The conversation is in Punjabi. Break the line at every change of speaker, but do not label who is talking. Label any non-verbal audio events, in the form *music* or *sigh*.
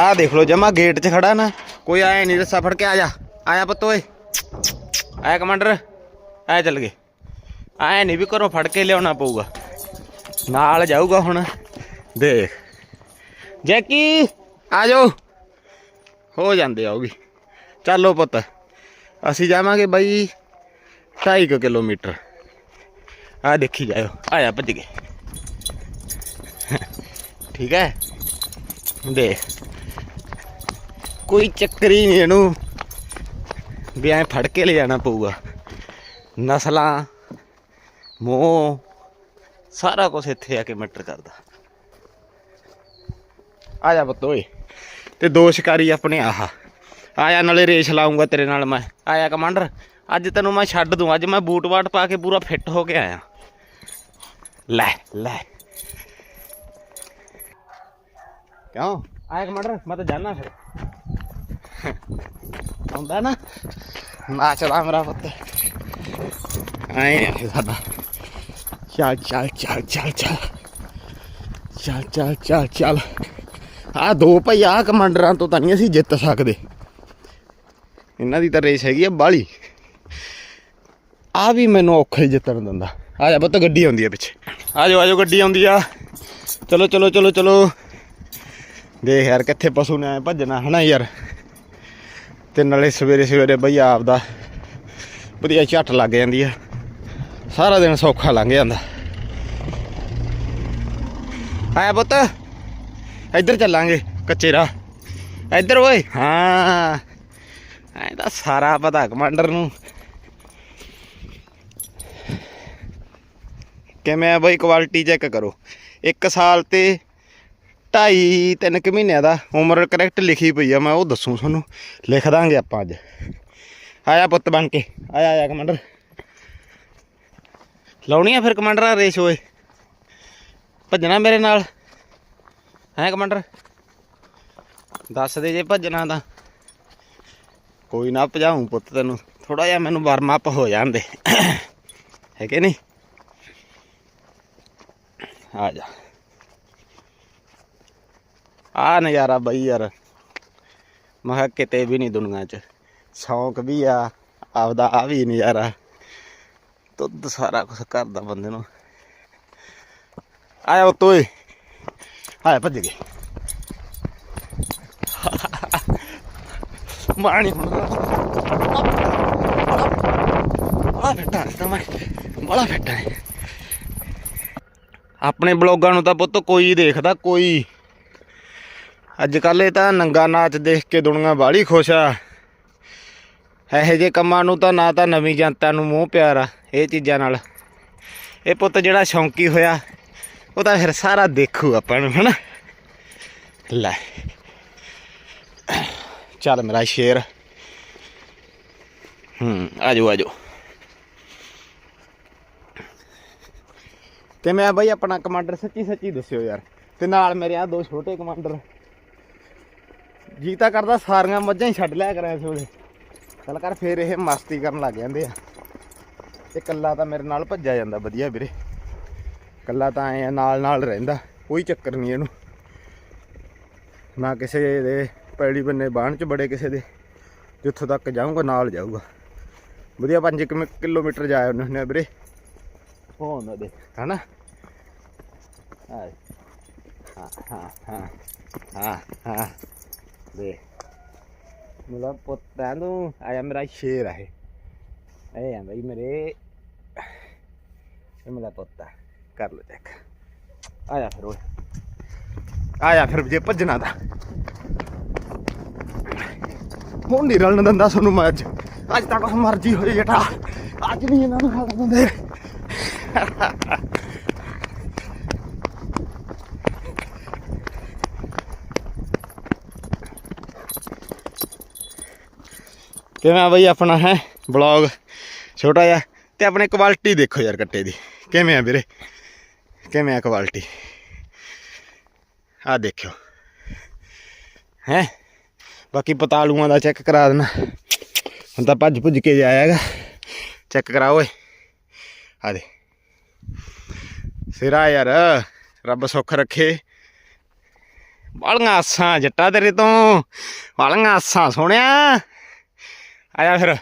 ਆਹ ਦੇਖ ਲਓ ਜਮਾ ਗੇਟ 'ਚ ਖੜਾ ਨਾ। ਕੋਈ ਆਇਆ ਨਹੀਂ ਰੱਸਾ ਫੜ ਕੇ, ਆ ਜਾ। ਆਇਆ ਪੁੱਤ ਓਏ। ਆਇਆ ਕਮਾਂਡਰ। ਆਇਆ ਚੱਲ ਗਏ। ਆਇਆ ਨਹੀਂ ਵੀ ਘਰੋਂ ਫੜ ਕੇ ਲਿਆਉਣਾ ਪਊਗਾ। ਨਾਲ ਜਾਊਗਾ ਹੁਣ। ਦੇਖ। ਜੈਕੀ, ਆ ਜਾਓ। ਹੋ ਜਾਂਦੇ ਆਉਗੀ ਚੱਲੋ ਪੁੱਤ। ਅਸੀਂ ਜਾਵਾਂਗੇ ਬਾਈ 2.5 ਕਿਲੋਮੀਟਰ। ਆ ਦੇਖੀ ਜਾਇਓ। ਆਇਆ ਭੱਜ ਗਏ। ਠੀਕ ਹੈ। ਦੇਖ। ਕੋਈ ਚੱਕਰ ਹੀ ਨਹੀਂ ਇਹਨੂੰ। ਵੀ ਐ ਫੜ ਕੇ ਲੈ ਜਾਣਾ ਪਊਗਾ। ਨਸਲਾਂ, ਮੋਹ, ਸਾਰਾ ਕੁਝ ਇੱਥੇ ਆ ਕੇ ਮੈਟਰ ਕਰਦਾ। ਆ ਜਾ ਪੁੱਤ ਓਏ। ਤੇ ਦੋ ਸ਼ਿਕਾਰੀ ਆਪਣੇ ਆਹਾ। ਆਇਆ ਨਾਲੇ ਰੇਸ ਲਾਉਂਗਾ ਤੇਰੇ ਨਾਲ ਮੈਂ। ਆਇਆ ਕਮਾਂਡਰ, ਅੱਜ ਤੈਨੂੰ ਮੈਂ ਛੱਡ ਦੂੰ। ਅੱਜ ਮੈਂ ਬੂਟ ਬਾਟ ਪਾ ਕੇ ਪੂਰਾ ਫਿੱਟ ਹੋ ਕੇ ਆਇਆ। ਲੈ ਲੈ। ਕਿਉਂ? ਆਇਆ ਕਮਾਂਡਰ, ਮੈਂ ਤਾਂ ਜਾਣਾ ਫਿਰ। ਆਉਂਦਾ ਨਾ ਨਾ ਚਲਾ ਮੇਰਾ ਪੁੱਤ ਆਏ ਸਾਡਾ ਚੱਲ ਚੱਲ ਚੱਲ ਚੱਲ ਚੱਲ ਚੱਲ ਚੱਲ ਚੱਲ ਚੱਲ ਆ ਦੋ ਭਾਈ ਆ ਕਮਾਂਡਰਾਂ ਤੋਂ ਤਾਂ ਨਹੀਂ ਅਸੀਂ ਜਿੱਤ ਸਕਦੇ ਇਹਨਾਂ ਦੀ ਤਾਂ ਰੇਸ ਹੈਗੀ ਆ ਬਾਲੀ ਆ ਵੀ ਮੈਨੂੰ ਔਖਾ ਹੀ ਜਿੱਤਣ ਦਿੰਦਾ ਆ ਜਾ ਪੁੱਤ ਗੱਡੀ ਆਉਂਦੀ ਆ ਪਿੱਛੇ ਆ ਜਾਓ ਆ ਜਾਓ ਗੱਡੀ ਆਉਂਦੀ ਆ ਚਲੋ ਚਲੋ ਚਲੋ ਚਲੋ ਦੇਖ ਯਾਰ ਕਿੱਥੇ ਪਸ਼ੂ ਨੇ ਆਏ ਭੱਜਣਾ ਹਨਾ ਯਾਰ ਤੇ ਨਾਲੇ ਸਵੇਰੇ ਸਵੇਰੇ ਬਈ ਆਪਦਾ ਵਧੀਆ ਝੱਟ ਲੱਗ ਜਾਂਦੀ ਆ। ਸਾਰਾ ਦਿਨ ਸੌਖਾ ਲੰਘ ਜਾਂਦਾ। ਆਇਆ ਪੁੱਤ, ਇੱਧਰ ਚੱਲਾਂਗੇ ਕੱਚੇ ਰਾਹ ਇੱਧਰ ਓਏ, ਹਾਂ। ਐਂ ਤਾਂ ਸਾਰਾ ਪਤਾ ਕਮਾਂਡਰ ਨੂੰ। ਕਿਵੇਂ ਆ ਬਈ ਕੁਆਲਿਟੀ ਚੈੱਕ ਕਰੋ। 1 ਸਾਲ ਤੇ 2.5 3 ਕੁ ਮਹੀਨਿਆਂ ਦਾ ਉਮਰ ਕਰੈਕਟ ਲਿਖੀ ਪਈ ਆ, ਮੈਂ ਉਹ ਦੱਸੂ ਤੁਹਾਨੂੰ। ਲਿਖ ਦਾਂਗੇ ਆਪਾਂ ਅੱਜ। ਆਇਆ ਪੁੱਤ ਬਣ ਕੇ। ਆਇਆ ਆਇਆ ਕਮਾਂਡਰ। ਲਾਉਣੀ ਆ ਫਿਰ ਕਮਾਂਡਰ ਆ ਰੇਸ ਓਏ। ਭੱਜਣਾ ਮੇਰੇ ਨਾਲ। ਹੈ ਕਮਾਂਡਰ? ਦੱਸ ਦੇ ਜੇ ਭੱਜਣਾ ਤਾਂ। ਕੋਈ ਨਾ ਭਜਾਉਂ ਪੁੱਤ ਤੈਨੂੰ। ਥੋੜਾ ਜਿਹਾ ਮੈਨੂੰ ਵਾਰਮ ਅਪ ਹੋ ਜਾਂਦੇ *coughs* ਹੈ ਕਿ ਨਹੀਂ? ਆ ਜਾ। ਆ ਨਜ਼ਾਰਾ ਬਈ ਯਾਰ। ਮੈਂ ਕਿਹਾ ਕਿਤੇ ਵੀ ਨਹੀਂ ਦੁਨੀਆ 'ਚ। ਸ਼ੌਂਕ ਵੀ ਆ, ਆਪਦਾ ਆ ਵੀ ਨਜ਼ਾਰਾ। ਦੁੱਧ ਸਾਰਾ ਕੁਝ ਕਰਦਾ ਬੰਦੇ ਨੂੰ। ਆਇਆ ਤੋਏ ਆਇਆ ਭੱਜ ਗਏ। ਮਾਣੀ ਹੁਣ। ਆ ਬੇਟਾ ਤਾਂ ਬੜਾ ਬੇਟਾ ਆਪਣੇ ਬਲੌਗਾਂ ਨੂੰ ਤਾਂ ਪੁੱਤ ਕੋਈ ਦੇਖਦਾ, ਕੋਈ। ਅੱਜ ਕੱਲ੍ਹ ਇਹ ਤਾਂ ਨੰਗਾ ਨਾਚ ਦੇਖ ਕੇ ਦੁਨੀਆ ਬਾਹਲੀ ਖੁਸ਼ ਆ। ਇਹੋ ਜਿਹੇ ਕੰਮਾਂ ਨੂੰ ਤਾਂ ਨਾ ਤਾਂ ਨਵੀਂ ਜਨਤਾ ਨੂੰ ਮੋਹ ਪਿਆਰ ਆ, ਇਹ ਚੀਜ਼ਾਂ ਨਾਲ। ਇਹ ਪੁੱਤ ਜਿਹੜਾ ਸ਼ੌਂਕੀ ਹੋਇਆ, ਉਹ ਤਾਂ ਫਿਰ ਸਾਰਾ ਦੇਖੂ ਆਪਾਂ ਨੂੰ, ਹਨਾ? ਲੈ। ਚੱਲ ਮੇਰਾ ਸ਼ੇਰ। ਹੂੰ, ਆਜੋ ਆਜੋ। ਤੇ ਮੈਂ ਬਾਈ ਆਪਣਾ ਕਮਾਂਡਰ ਸੱਚੀ ਸੱਚੀ ਦੱਸਿਓ ਯਾਰ। ਤੇ ਨਾਲ ਮੇਰੇ ਆ ਦੋ ਛੋਟੇ ਕਮਾਂਡਰ ਜੀ ਤਾਂ ਕਰਦਾ ਸਾਰੀਆਂ ਮੱਝਾਂ ਹੀ ਛੱਡ ਲਿਆ ਕਰਾਂ ਇਸ ਵੇਲੇ। ਚੱਲ ਕਰ ਫੇਰ ਇਹ ਮਸਤੀ ਕਰਨ ਲੱਗ ਜਾਂਦੇ ਆ। ਤੇ ਕੱਲਾ ਤਾਂ ਮੇਰੇ ਨਾਲ ਭੱਜਿਆ ਜਾਂਦਾ ਵਧੀਆ ਵੀਰੇ। ਕੱਲਾ ਤਾਂ ਐ ਨਾਲ ਨਾਲ ਰਹਿੰਦਾ ਕੋਈ ਚੱਕਰ ਨਹੀਂ ਇਹਨੂੰ। ਨਾ ਕਿਸੇ ਦੇ ਪੈੜੀ ਬੰਨੇ ਬਾਣ ਚ ਬੜੇ ਕਿਸੇ ਦੇ। ਜਿੱਥੋਂ ਤੱਕ ਜਾਊਂਗਾ ਨਾਲ ਜਾਊਗਾ। ਵਧੀਆ 5 ਕਿਲੋਮੀਟਰ ਜਾਇਆ ਉਹਨੇ ਹੁੰਦੇ ਆ ਵੀਰੇ। ਹੋਣ ਦੇ ਹਨਾ? ਹਾਂ ਹਾਂ ਹਾਂ। ਹਾਂ ਹਾਂ। दे मला पोता तू आया मेरा शेर आहे अरे या भाई मेरे मला पोता कर लो चेक आया फिर ओए आया फिर जे भजना था ਹੁਣ ਨਹੀਂ ਰਲਣ ਦਿੰਦਾ ਸਾਨੂੰ ਮੈਂ ਅੱਜ ਅੱਜ ਤਾਂ ਕੁਛ ਮਰਜ਼ੀ ਹੋਏ ਜੇਠਾ ਅੱਜ ਨਹੀਂ ਇਹਨਾਂ ਨੂੰ ਖਾ ਦਿੰਦੇ ਕਿਵੇਂ ਆ ਬਈ ਆਪਣਾ, ਹੈ? ਬਲੌਗ ਛੋਟਾ ਜਿਹਾ ਤੇ ਆਪਣੇ ਕੁਆਲਿਟੀ ਦੇਖੋ ਯਾਰ ਕੱਟੇ ਦੀ। ਕਿਵੇਂ ਆ ਵੀਰੇ? ਕਿਵੇਂ ਆ ਕੁਆਲਿਟੀ ਆ ਦੇਖਿਓ। ਹੈ? ਬਾਕੀ ਪਤਾਲੂਆਂ ਦਾ ਚੈੱਕ ਕਰਾ ਦੇਣਾ। ਹੁਣ ਤਾਂ ਭੱਜ ਭੁੱਜ ਕੇ ਜਾਇਆਗਾ ਚੈੱਕ ਕਰਾਓ ਓਏ। ਆ ਦੇ ਸਿਰਾ ਯਾਰ, ਰੱਬ ਸੁੱਖ ਰੱਖੇ। ਬਾਲੀਆਂ ਆਸਾਂ ਜੱਟਾ ਤੇਰੇ ਤੋਂ। ਬਾਲੀਆਂ ਆਸਾਂ ਸੋਹਣਿਆ। ਆਇਆ ਫਿਰ